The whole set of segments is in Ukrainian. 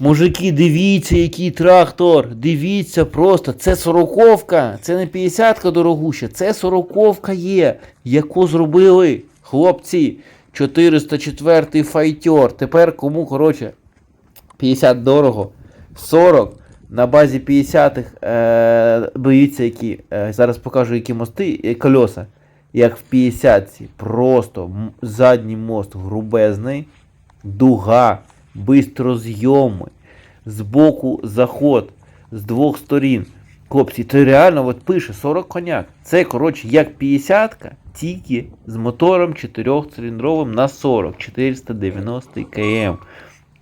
Мужики, дивіться, який трактор. Дивіться просто. Це сороковка. Це не 50-ка дорогуща, це сороковка є, яку зробили хлопці. 404 файтер. Тепер кому, коротше, 50 дорого, 40 на базі 50-х е, боїться які. Е, зараз покажу, які мости, е, кольоса. Як в 50-ці. Просто задній мост грубезний, дуга, бистрозйоми, збоку заход, з двох сторін. Хлопці, це реально от пише 40 коняк. Це, коротше, як 50-ка, тільки з мотором 4-циліндровим на 40, 490 км.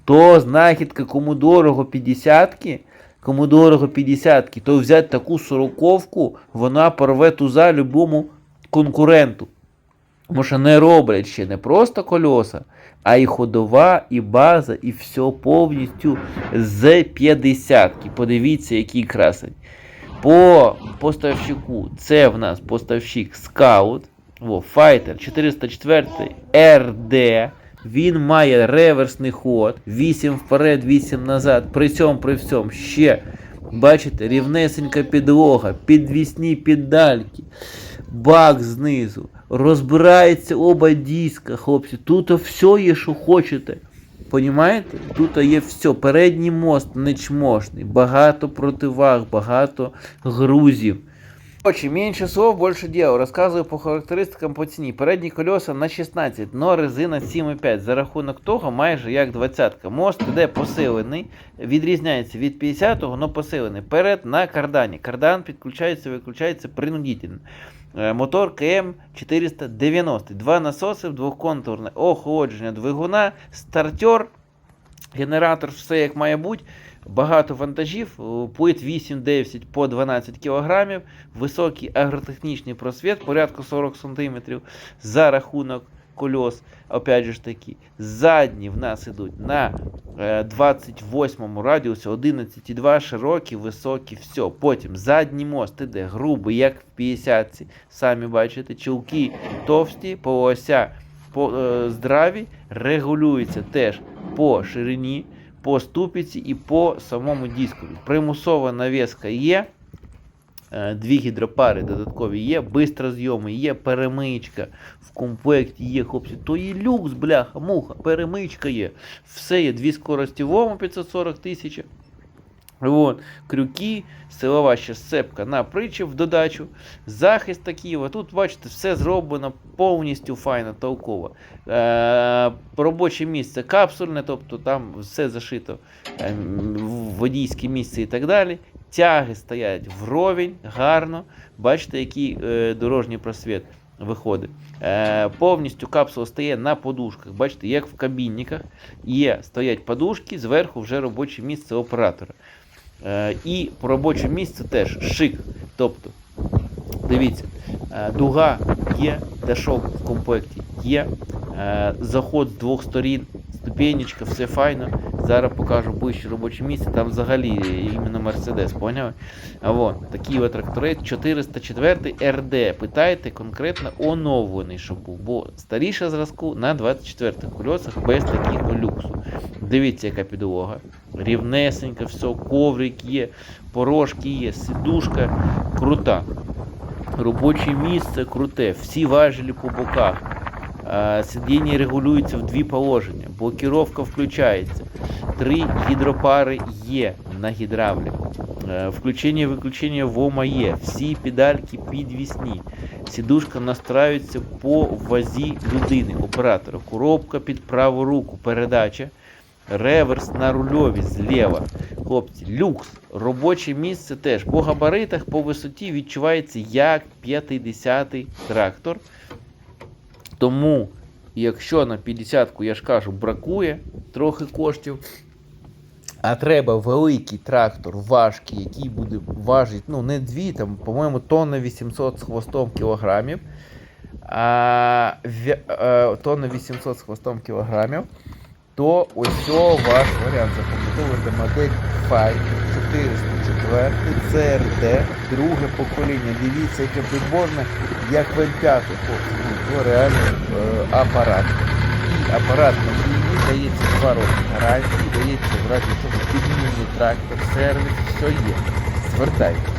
То знахідка кому дорого 50-ки, кому дорого 50-ки, то взяти таку сороковку, вона порве туза любому конкуренту. Тому що не роблять ще не просто кольоса, а і ходова, і база, і все повністю з 50-ки. Подивіться, який красень. По поставщику це в нас поставщик Scout, во, Fighter 404 RD. Він має реверсний ход, 8 вперед, 8 назад. При цьому, при всьому ще, бачите, рівнесенька підлога, підвісні піддальки, бак знизу. Розбирається оба диска, хлопці. Тут все є, що хочете. Понімаєте? Тут є все. Передній мост нечможний, багато противаг, багато грузів. Короче, меньше слов, больше дела. Розказую по характеристикам по ціні. Передні колеса на 16, но резина 7,5. За рахунок того, майже як 20-ка. Мост іде посилений, відрізняється від 50-го, но посилений. Перед на кардані. Кардан підключається, виключається принудительно. Е, Мотор КМ 490. Два насоси, двохконтурне охолодження двигуна, стартер, генератор, все як має бути. Багато вантажів, е, плит 8-10 по 12 кг, високий агротехнічний просвіт, порядку 40 см за рахунок кольос. Опять же таки, задні в нас ідуть на е, 28 радіусі 11,2 широкі, високі, все. Потім задній мост іде грубий, як в 50-ці. Самі бачите, чулки товсті, полося по, е, здраві, регулюються теж по ширині по ступіці і по самому дискові. Примусова навіска є. е, Дві гідропари додаткові є, бистрозйоми, є перемичка в комплекті є, хлопці. То є люкс, бляха, муха, перемичка є. Все є, дві скорості ВОМа 540 тисяч. Вон, крюки, силова ще сцепка на причіп в додачу, захист такий. от Тут, бачите, все зроблено повністю файно, толково. Е, робоче місце капсульне, тобто там все зашито е, водійське місце і так далі. Тяги стоять вровень, гарно. Бачите, який е, дорожній просвіт виходить. Е, повністю капсула стає на подушках. Бачите, як в кабінниках є, стоять подушки, зверху вже робоче місце оператора. Е, і по робочому місцю теж шик. Тобто, дивіться, е, дуга є, дешок в комплекті є, е, заход з двох сторін, ступенечка, все файно. Зараз покажу ближче робоче місце, там взагалі іменно Мерседес, поняли? А вон, такий от тракторець 404 РД. Питаєте конкретно оновлений, щоб був, бо старіше зразку на 24 х кольосах без такого люксу. Дивіться, яка підлога. Рівнесенька, все, коврик є, порожки є, сидушка крута. Робоче місце круте, всі важелі по боках. Сидіння регулюється в дві положення, блокіровка включається. Три гідропари є на гідравліку. Е, Включення і виключення ВОМа є. Всі педальки підвісні. Сідушка настраюється по вазі людини, оператора. Коробка під праву руку, передача. Реверс на рульові зліва. Хлопці, люкс. Робоче місце теж. По габаритах, по висоті відчувається як 50-й трактор. Тому, якщо на 50-ку, я ж кажу, бракує трохи коштів, а треба великий трактор, важкий, який буде важити, ну, не 2, там, по-моєму, тонна 800 з хвостом кілограмів. А, е, тонна 800 з хвостом кілограмів, то ось ваш варіант. Запам'ятовуєте модель Fight 404 CRD, друге покоління. Дивіться, яке приборне, як в L5, хлопці. Ну, то реально е, апарат. І апарат на війні, дається 2 роки гарантії, дається в разі чого підмінний трактор, сервіс, все є. Звертайтесь.